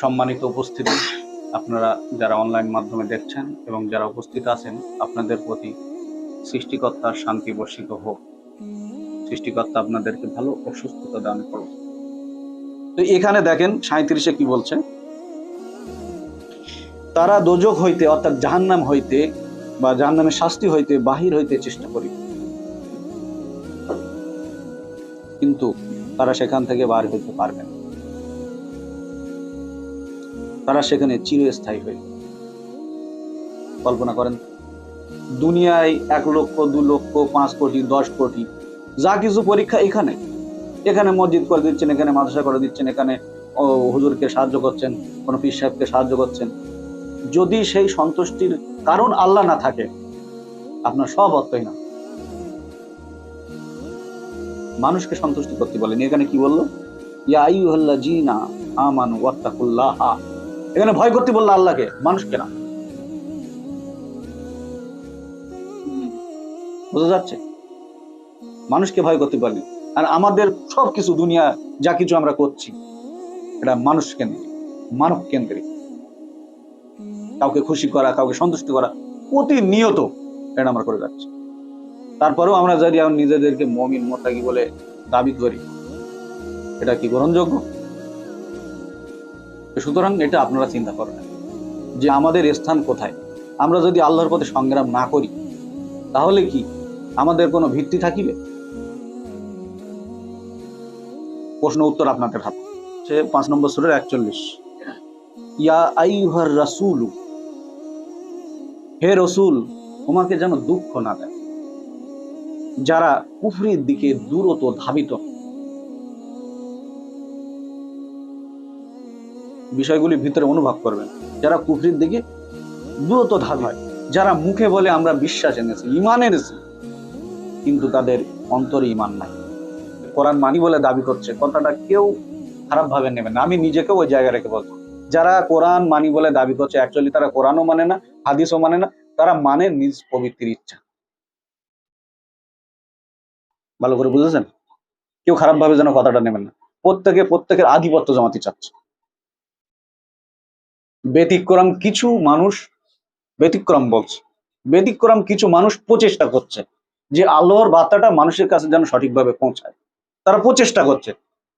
সম্মানিত উপস্থিতি। আপনারা যারা অনলাইন মাধ্যমে দেখছেন এবং যারা উপস্থিত আছেন, আপনাদের প্রতি সৃষ্টিকর্তার শান্তি, বর্ষিত হোক। সৃষ্টিকর্তা আপনাদেরকে ভালো অসুস্থতা দান করুন তো এখানে দেখেন সাঁত্রিশে কি বলছে? তারা দোজক হইতে, অর্থাৎ জাহান্নাম হইতে বা জাহান্নামের শাস্তি হইতে বাহির হইতে চেষ্টা করি। কিন্তু তারা সেখান থেকে বার হইতে পারবে না। তারা সেখানে চিরস্থায়ী হয়ে কল্পনা করেন, দুনিয়ায় এক লক্ষ, দু লক্ষ, পাঁচ কোটি, দশ কোটি, যা কিছু পরীক্ষা এখানে। এখানে মসজিদ করে দিচ্ছেন, এখানে মাদ্রাসা করে দিচ্ছেন, এখানে হুজুরকে সাহায্য করছেন, কোনো পীর সাহেবকে সাহায্য করছেন। যদি সেই সন্তুষ্টির কারণ আল্লাহ না থাকে, আপনার সব অর্থই না। মানুষকে সন্তুষ্টি করতে বলেন। এখানে কি বলল? ইয়া আইয়ুহাল্লা জিনা আমান ওয়াত্তাকুল্লাহ। এখানে ভয় করতে বলল আল্লাহকে, মানুষকে না। বোঝা যাচ্ছে? মানুষকে ভয় করতে পারলি। আর আমাদের সব কিছু দুনিয়া, যা কিছু আমরা করছি, এটা মানুষ কেন্দ্রিক, মানব কেন্দ্রিক। কাউকে খুশি করা, কাউকে সন্তুষ্ট করা, প্রতিনিয়ত এটা আমরা করে যাচ্ছি। তারপরেও আমরা যদি নিজেদেরকে মমিন মোটাকি বলে দাবি করি, এটা কি গ্রহণযোগ্য? সুতরাং এটা আপনারা চিন্তা করেন যে আমাদের স্থান কোথায়। আমরা যদি আল্লাহর পথে সংগ্রাম না করি, তাহলে কি আমাদের কোনো ভিত্তি থাকিবে? প্রশ্ন উত্তর আপনাদের হাতে সে পাঁচ নম্বর সুরের একচল্লিশ। ইয়া আইহার রাসুল, হে রসুল, তোমাকে যেন দুঃখ না দেয়। যারা কুফরির দিকে দূরত ধাবিত বিষয়গুলি ভিতরে অনুভব করবেন। যারা কুফরির দিকে দূরত ধাবি হয়, যারা মুখে বলে আমরা বিশ্বাস এনেছি ইমান এনেছি, কিন্তু তাদের অন্তরে ইমান নাই। কোরআন মানি বলে দাবি করছে, কথাটা কেউ খারাপ ভাবে নেবেন না। আমি নিজেকেও ওই জায়গায় রেখে বলছি, যারা কোরআন মানি বলে দাবি করছে অ্যাকচুয়ালি তারা কোরআনও মানে না, হাদিসও মানে না, তারা মানে নিজ পবিত্রের ইচ্ছা। ভালো করে বুঝেছেন? কেউ খারাপ ভাবে যেন কথাটা নেবেন না। প্রত্যেকে প্রত্যেকের আধিপত্য জমাতে চাচ্ছে। ব্যতিক্রম কিছু মানুষ, ব্যতিক্রম বলছে, ব্যতিক্রম কিছু মানুষ প্রচেষ্টা করছে যে আল্লাহর বার্তাটা মানুষের কাছে যেন সঠিকভাবে পৌঁছায়। তারা প্রচেষ্টা করছে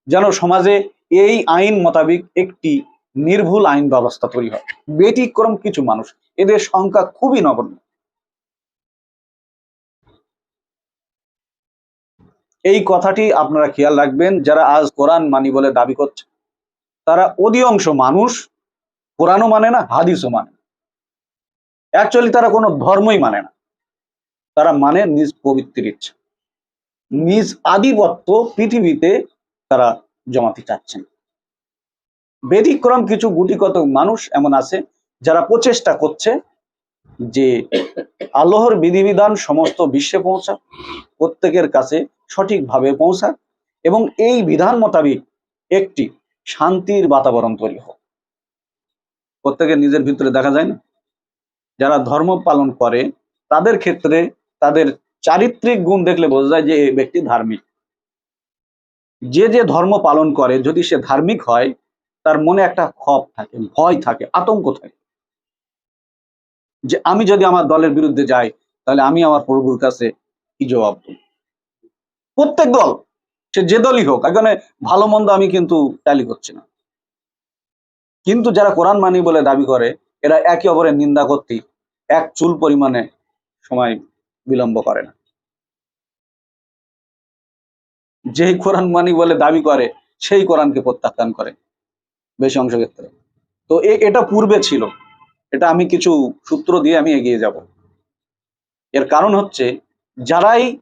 যেন সমাজে এই আইন মোতাবেক একটি নির্ভুল আইন ব্যবস্থা তৈরি হয়। ব্যতিক্রম কিছু মানুষ, এদের সংখ্যা খুবই নগণ্য। এই কথাটি আপনারা খেয়াল রাখবেন, যারা আজ কোরআন মানি বলে দাবি করছে, তারা অধিকাংশ মানুষ কোরআনও মানে না, হাদিসও মানে অ্যাকচুয়ালি তারা কোনো ধর্মই মানে না। তারা মানে নিজ পবিত্রের ইচ্ছা। নিজ আধিপত্য পৃথিবীতে তারা জমাতে চাচ্ছেন। ব্যতিক্রম কিছু গুটিকত মানুষ এমন আছে, যারা প্রচেষ্টা করছে যে আল্লাহর বিধিবিধান সমস্ত বিশ্বে পৌঁছাক, প্রত্যেকের কাছে সঠিকভাবে পৌঁছাক এবং এই বিধান মোতাবেক একটি শান্তির বাতাবরণ তৈরি হোক। প্রত্যেকের নিজের ভিতরে দেখা যায় না। যারা ধর্ম পালন করে, তাদের ক্ষেত্রে তাদের চারিত্রিক গুণ দেখলে বোঝা যায় যে এই ব্যক্তি ধার্মিক। যে যে ধর্ম পালন করে, যদি সে ধার্মিক হয়, তার মনে একটা ক্ষোভ থাকে, ভয় থাকে, আতঙ্ক থাকে। যে আমি যদি আমার দলের বিরুদ্ধে যাই, তাহলে আমি আমার প্রভুর কাছে কি জবাব দেব? প্রত্যেক দল, সে যে দলই হোক এখানে ভালো মন্দ আমি কিন্তু ট্যালি করছি না। কিন্তু যারা কোরআন মানি বলে দাবি করে, এরা একে অপরের নিন্দা করতে এক চুল পরিমাণে সময় বিলম্ব করে না। যেই কোরআন মানি বলে দাবি করে, সেই কোরআনকে প্রত্যাখ্যান করে বেশি অংশ ক্ষেত্রে। তো এটা পূর্বে ছিল। এটা আমি কিছু সূত্র দিয়ে আমি এগিয়ে যাব। এর কারণ হচ্ছে, যারাই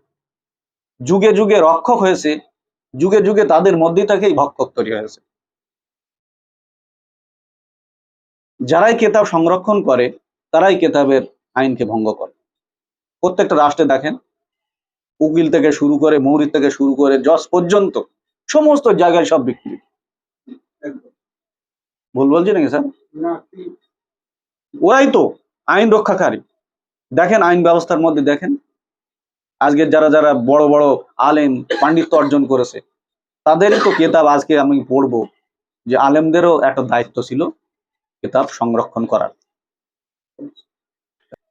যুগে যুগে রক্ষক হয়েছে, যুগে যুগে তাদের মধ্যে থেকেই ভক্ষক তৈরি হয়েছে। যারাই কেতাব সংরক্ষণ করে তারাই কেতাবের আইনকে ভঙ্গ করে। প্রত্যেকটা রাষ্ট্রে দেখেন উকিল থেকে শুরু করে মৌরি থেকে শুরু করে জজ পর্যন্ত সমস্ত জায়গায় সব বিক্রি। ভুল বলছি নাকি স্যার? ওরাই তো আইন রক্ষাকারী। দেখেন আইন ব্যবস্থার মধ্যে দেখেন আজকে যারা যারা বড় বড় আলেম পাণ্ডিত্য অর্জন করেছে তাদেরই তো কেতাব আজকে আমি পড়ব যে আলেমদেরও একটা দায়িত্ব ছিল কিতাব সংরক্ষণ করার।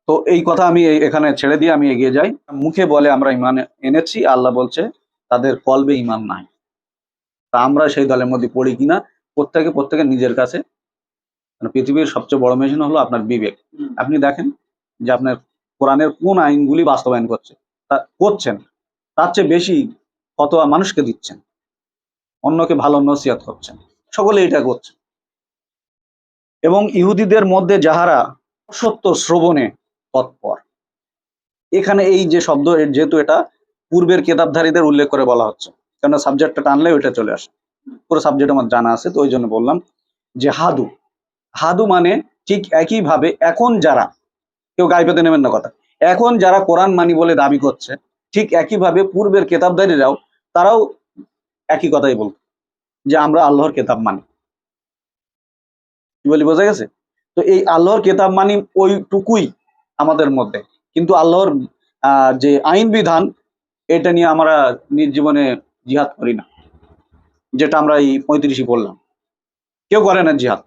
তো এই কথা আমি এখানে ছেড়ে দিয়ে আমি এগিয়ে যাই। মুখে বলে আমরা ইমান এনেছি, আল্লাহ বলছে, তাদের কলবে ইমান নাই। তা আমরা সেই দলের মধ্যে পড়ি কিনা? প্রত্যেকে প্রত্যেকে নিজের কাছে। মানে পৃথিবীর সবচেয়ে বড় মেশিন হলো আপনার বিবেক। আপনি দেখেন যে আপনার কোরআনের কোন আইনগুলি বাস্তবায়ন করছে। তা করছেন, তার চেয়ে বেশি ফতোয়া মানুষকে দিচ্ছেন। অন্যকে ভালো নসিহত করছেন। সকলে এটা করছে এবং ইহুদিদের মধ্যে যাহারা সত্য শ্রবণে তৎপর। এখানে এই যে শব্দ যেহেতু এটা পূর্বের কেতাবধারীদের উল্লেখ করে বলা হচ্ছে। কেন সাবজেক্টটা টানলে ওইটা চলে আসে। পুরো সাবজেক্ট আমার জানা আছে, তো ওই জন্য বললাম যে হাদু। হাদু মানে ঠিক একইভাবে এখন যারা, কেউ গায়ে পেতে নেবেন না কথা, এখন যারা কোরআন মানি বলে দাবি করছে, ঠিক একইভাবে পূর্বের কেতাবদারীরাও তারাও একই কথাই বলত, যে আমরা আল্লাহর কেতাব মানি। কি বলি, বোঝা গেছে? তো এই আল্লাহর কেতাব মানি ওইটুকুই আমাদের মধ্যে। কিন্তু আল্লাহর যে আইন বিধান, এটা নিয়ে আমরা নিজ জীবনে জিহাদ করি না, যেটা আমরা এই পঁয়ত্রিশই বললাম কেউ করে না জিহাদ।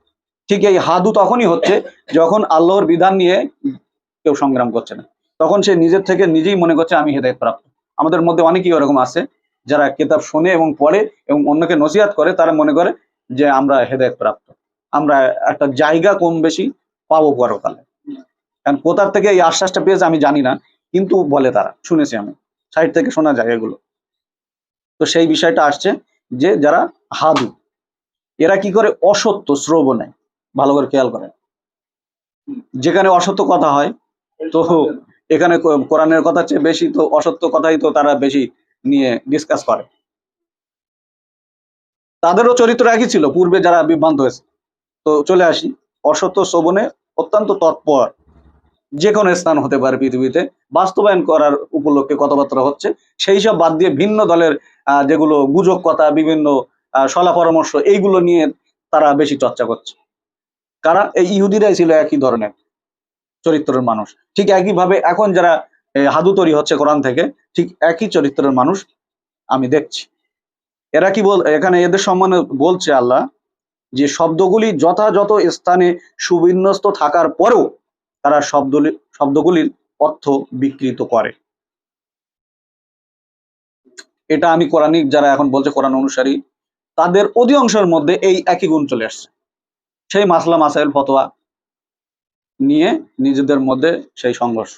ঠিক এই হাদু তখনই হচ্ছে যখন আল্লাহর বিধান নিয়ে কেউ সংগ্রাম করছে না। তখন সে নিজের থেকে নিজেই মনে করছে, আমি হেদায়ত প্রাপ্ত আমাদের মধ্যে অনেকেই ওরকম আছে, যারা কেতাব শোনে এবং পড়ে এবং অন্যকে নসিহাত করে, তারা মনে করে যে আমরা হেদায়ত প্রাপ্ত আমরা একটা জায়গা কম বেশি পাবো পরকালে। কারণ কোথার থেকে এই আশ্বাসটা পেয়েছে আমি জানি না, কিন্তু বলে তারা, শুনেছি আমি। সাইড থেকে শোনা যায় এগুলো। তো সেই বিষয়টা আসছে যে যারা হাদু, এরা কি করে অসত্য শ্রবণে, ভালো করে খেয়াল করে যেখানে অসত্য কথা হয়, তো এখানে কোরআনের কথা চেয়ে বেশি, তো অসত্য কথাই তো তারা বেশি নিয়ে ডিসকাস করে। তাদেরও চরিত্র একই ছিল, পূর্বে যারা বিভ্রান্ত হয়েছে। তো চলে আসি। অসত্য শ্রবণে অত্যন্ত তৎপর যে কোনো স্থান হতে পারে পৃথিবীতে। বাস্তবায়ন করার উপলক্ষে কথাবার্তা হচ্ছে। সেই সব বাদ দিয়ে ভিন্ন দলের যেগুলো গুজব কথা, বিভিন্ন সলা পরামর্শ, এইগুলো নিয়ে তারা বেশি চর্চা করছে। কারা এই ইহুদিরাই ছিল একই ধরনের চরিত্রের মানুষ। ঠিক একইভাবে এখন যারা হাদু তৈরি হচ্ছে কোরআন থেকে, ঠিক একই চরিত্রের মানুষ আমি দেখছি। এরা কি বল, এখানে এদের সম্মানে বলছে আল্লাহ যে শব্দগুলি যথাযথ স্থানে সুবিন্যস্ত থাকার পরেও তারা শব্দলি, শব্দগুলির অর্থ বিকৃত করে। এটা আমি কোরআনিক যারা এখন বলছে কোরআন অনুসারী, তাদের অধিকাংশের মধ্যে এই একই গুণ চলে আসছে। সেই মাসলা মাসাইল ফতোয়া নিয়ে নিজেদের মধ্যে সেই সংঘর্ষ।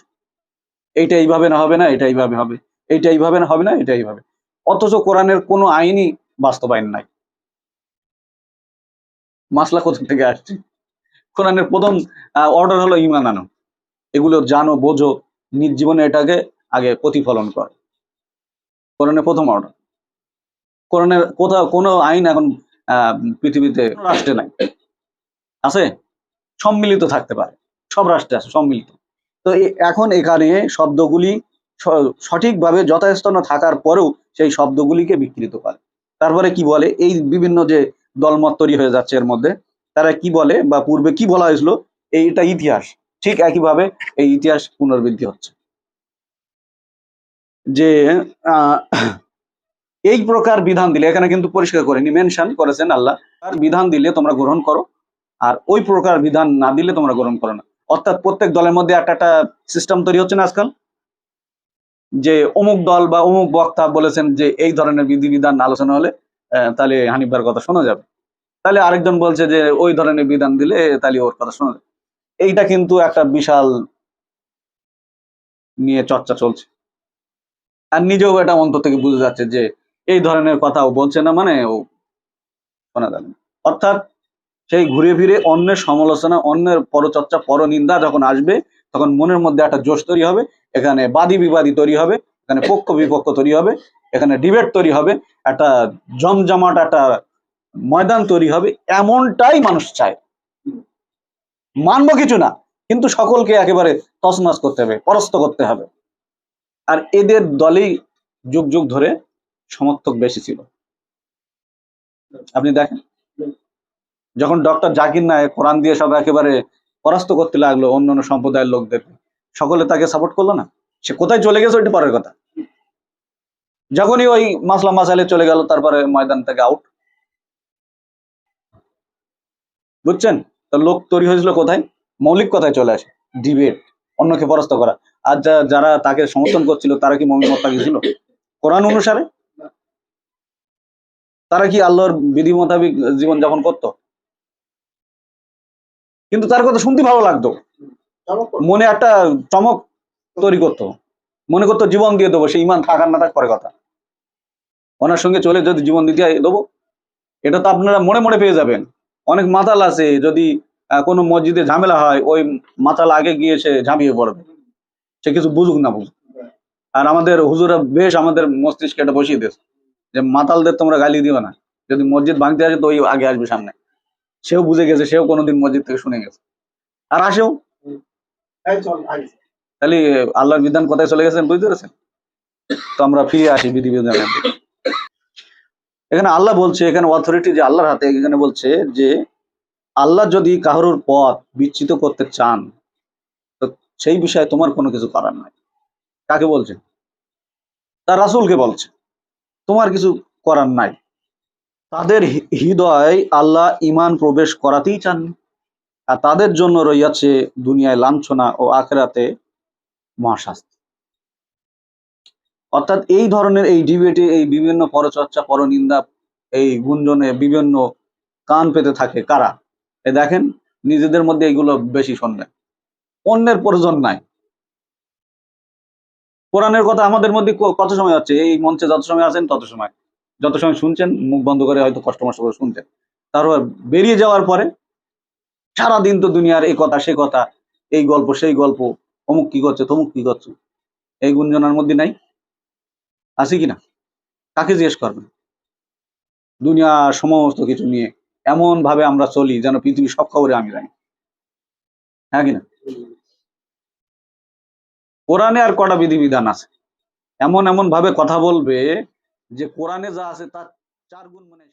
এইটা এইভাবে না হবে না, এটা এইভাবে হবে। এইটা এইভাবে না হবে না, এটা এইভাবে। অথচ কোরআনের কোনো আইনই বাস্তবায়ন নাই। মাসলা কোথা থেকে আসছে? কোরআনের প্রথম অর্ডার হলো ইমান আনো এগুলো জানো, বোঝো, নিজ জীবনে এটাকে আগে প্রতিফলন কর। কোরআনের প্রথম অর্ডার কোরআনের কোথাও কোনো আইন এখন পৃথিবীতে রাষ্ট্রে নাই। আছে? সম্মিলিত থাকতে পারে। সব রাষ্ট্রে আছে, সম্মিলিত। তো এখন এখানে শব্দগুলি সঠিকভাবে যথাস্থান থাকার পরেও সেই শব্দগুলিকে বিকৃত করে। তারপরে কি বলে? এই বিভিন্ন যে দলমত তৈরি হয়ে যাচ্ছে এর মধ্যে। তারা কি বলে বা পূর্বে কি বলা হয়েছিল, এইটা ইতিহাস। ঠিক একইভাবে এই ইতিহাস পুনর্বৃদ্ধি হচ্ছে। যে এই প্রকার বিধান দিলে, এখানে কিন্তু পরিষ্কার করেনি মেনশন করেছেন আল্লাহ আর বিধান দিলে তোমরা গ্রহণ করো, আর ওই প্রকার বিধান না দিলে তোমরা গ্রহণ করো না। অর্থাৎ প্রত্যেক দলের মধ্যে একটা একটা সিস্টেম তৈরি হচ্ছে না আজকাল? যে অমুক দল বা অমুক বক্তা বলেছেন যে এই ধরনের বিধিবিধান আলোচনা হলে তাহলে হানিফার কথা শোনা যাবে। তাহলে আরেকজন বলছে যে, ওই ধরনের বিধান দিলে তাহলে ওর কথা শোনা যাবে। এইটা কিন্তু একটা বিশাল নিয়ে চর্চা চলছে। আর নিজেও এটা অন্তর থেকে বুঝে যাচ্ছে যে, এই ধরনের কথা ও বলছে না মানে ও শোনা যাবে। অর্থাৎ সেই ঘুরে ফিরে অন্যের সমালোচনা, অন্যের পরচর্চা, পরনিন্দা যখন আসবে, তখন মনের মধ্যে একটা জোশ তৈরি হবে, এখানে বাদী বিবাদী তৈরি হবে এখানে পক্ষ বিপক্ষ তৈরি হবে, এখানে ডিবেট তৈরি হবে, একটা জমজমাট একটা ময়দান তৈরি হবে, এমনটাই মানুষ চায়। মানবো কিছু না, কিন্তু সকলকে একেবারে তছনছ করতে হবে পরাস্ত করতে হবে। আর এদের দলেই যুগ যুগ ধরে সমর্থক বেশি ছিল। আপনি দেখেন, যখন ডক্টর জাকির নায়ক কোরআন দিয়ে সব একেবারে পরাস্ত করতে লাগল অন্য অন্য সম্প্রদায়ের লোকদের সকলে তাকে সাপোর্ট করল না? সে কোথায় চলে গেছে ওইটা পরের কথা। যখনই ওই মাসলা মাসালে চলে গেল তারপরে ময়দান থেকে আউট বুঝছেন? তো লোক তৈরি হয়েছিল কোথায়? মৌলিক কথায় চলে আসে ডিবেট অন্যকে পরাস্ত করা। আর যারা তাকে সমর্থন করছিল তারা কি মমিন মোত্তাকি ছিল কোরআন অনুসারে? তারা কি আল্লাহর বিধি মোতাবিক জীবন যাপন করতো? কিন্তু তার কথা শুনতে ভালো লাগতো। মনে একটা চমক তৈরি করতো। মনে করতো জীবন দিয়ে দেবো, সে ইমান থাকার না থাক পরে কথা। ওনার সঙ্গে চলে যদি জীবন দিতে দেবো। এটা তো আপনারা মনে মনে পেয়ে যাবেন। অনেক মাতাল আছে, যদি কোনো মসজিদে ঝামেলা হয়, ওই মাতাল আগে গিয়ে সে ঝাঁপিয়ে পড়বে। সে কিছু বুঝুক না বুঝুক। আর আমাদের হুজুরা বেশ আমাদের মস্তিষ্কে এটা বসিয়ে দিয়েছে। যে মাতালদের তোমরা গালি দিও না। যদি মসজিদ ভাঙতে আসে, তো ওই আগে আসবে সামনে। সেও বুঝে গেছে, সেও কোনোদিন মসজিদ থেকে শুনে গেছে। আর আসেও। তাহলে আল্লাহর বিধান কোথায় চলে গেছেন বুঝতে পেরেছেন? তো আমরা ফিরে আসি বিধি বিধানের। এখানে আল্লাহ বলছে, এখানে অথরিটি যে আল্লাহর হাতে, এখানে বলছে যে, আল্লাহ যদি কাহরুর পথ বিচ্ছিত করতে চান, তো সেই বিষয়ে তোমার কোনো কিছু করার নাই। কাকে বলছে? তার রাসূলকে বলছে, তোমার কিছু করার নাই। তাদের হৃদয় আল্লাহ ইমান প্রবেশ করাতেই চাননি। আর তাদের জন্য রইয়াছে দুনিয়ায় লাঞ্ছনা ও আখেরাতে মহাশাস্তি। অর্থাৎ এই ধরনের এই ডিবেটে এই বিভিন্ন পরচর্চা, পরনিন্দা, এই গুঞ্জনে বিভিন্ন কান পেতে থাকে কারা? এ দেখেন, নিজেদের মধ্যে এগুলো বেশি শুনবেন অন্যের প্রয়োজন নাই। কোরআনের কথা আমাদের মধ্যে কত সময় আছে? এই মঞ্চে যত সময় আছেন তত সময়। যত সময় শুনছেন, মুখ বন্ধ করে হয়তো কষ্ট মষ্ট করে শুনছেন। তারপর বেরিয়ে যাওয়ার পরে সারাদিন তো দুনিয়ার এই কথা সে কথা, এই গল্প, সেই গল্প অমুক কি করছে, তমুক কি করছে। এই গুঞ্জনার মধ্যে নাই। আছে কি না কাকে জিজ্ঞেস করবেন? দুনিয়া সমস্ত কিছু নিয়ে এমন ভাবে আমরা চলি যেন পৃথিবীর সব খবরে আমি জানি। হ্যাঁ কিনা? কোরআনে আর কটা বিধিবিধান আছে? এমন এমন ভাবে কথা বলবে যে কোরআনে যা আছে তার চার গুণ মনে।